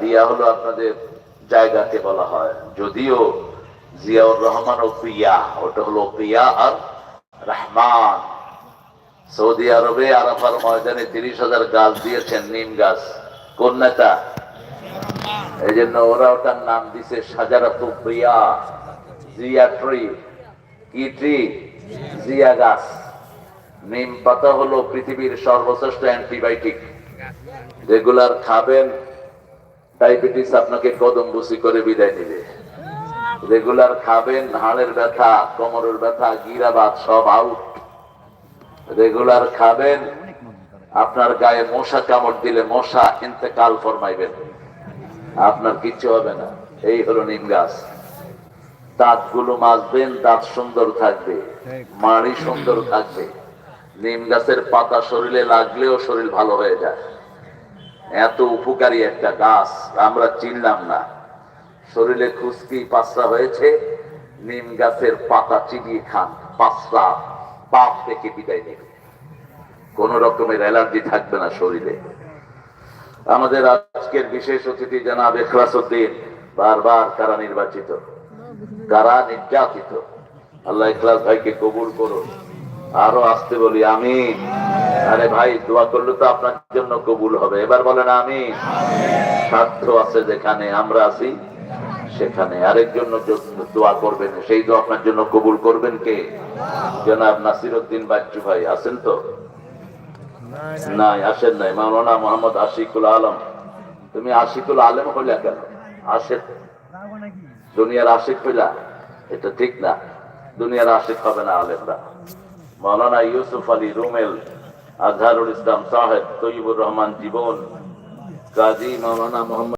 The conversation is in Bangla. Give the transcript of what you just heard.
দিয়া হলো আপনাদের জায়গাকে বলা হয়। যদিও জিয়াউর রহমান ও প্রিয়া, ওটা হলো প্রিয়া আর রহমান। সৌদি আরবে আরাফার ময়দানে তিরিশ হাজার গাছ দিয়েছেন, নিম গাছ। কোন নেতা? এই জন্য ওরা ওটার নাম দিছে সাজারাতু প্রিয়া। জিয়া ট্রি। কি ট্রি? জিয়া গাছ। নিম পাতা হলো পৃথিবীর সর্বশ্রেষ্ঠ অ্যান্টিবায়োটিক। রেগুলার খাবেন ডায়াবেটিস আপনাকে কদম বুসি করে বিদায় নিবে। রেগুলার খাবেন হাড়ের ব্যথা, কোমরের ব্যথা গিরাবাদ সব আউট রেগুলার খাবেন, আপনার গায়ে মশা কামড় দিলে মশা ইন্তেকাল ফরমাইবেন। আপনার কিচ্ছু হবে না। এই হলো নিম গাছ। দাঁতগুলো মাজবেন, দাঁত সুন্দর থাকবে। মাড়ি সুন্দর থাকবে। নিম গাছের পাতা শরীরে লাগলেও শরীর ভালো হয়ে যায়। এত উপকারী একটা গাছ আমরা চিনলাম না। শরীরে খুশকি পাসরা হয়েছে নিম গাছের পাতা চিবিয়ে খান পাসরা পাপ থেকে বিদায় নেবে কোন রকমের অ্যালার্জি থাকবে না শরীরে। আমাদের আজকের বিশেষ অতিথি জানাব এখলাসুদ্দিন বারবার কারা নির্বাচিত? কারা নির্যাতিত? আল্লাহ ইখলাস ভাইকে কবুল করুন। আরও আসতে বলি আমি আরে ভাই, দোয়া করলে তো আপনার জন্য কবুল হবে। এবার বলেন আমি স্বার্থ আছে যেখানে আমরা আছি, সেখানে আরেক জন্য দোয়া করবেন। সেই দোয়া আপনার জন্য কবুল করবেন কে? জনাব নাসির উদ্দিন বাচ্চু ভাই, আছেন তো? নাই, আসেন নাই। মাওলানা মোহাম্মদ আশিকুল আলম। তুমি আশিকুল আলম হইলা কেন? আশেক। দুনিয়ার আশিক হইলা? এটা ঠিক না। দুনিয়ার আশিক হবে না আলেমরা। মাওলানা ইউসুফ আলী রুমেল আজহারুল ইসলাম সাহেব তৈবুর রহমান জীবন কাজী মাওলানা মোহাম্মদ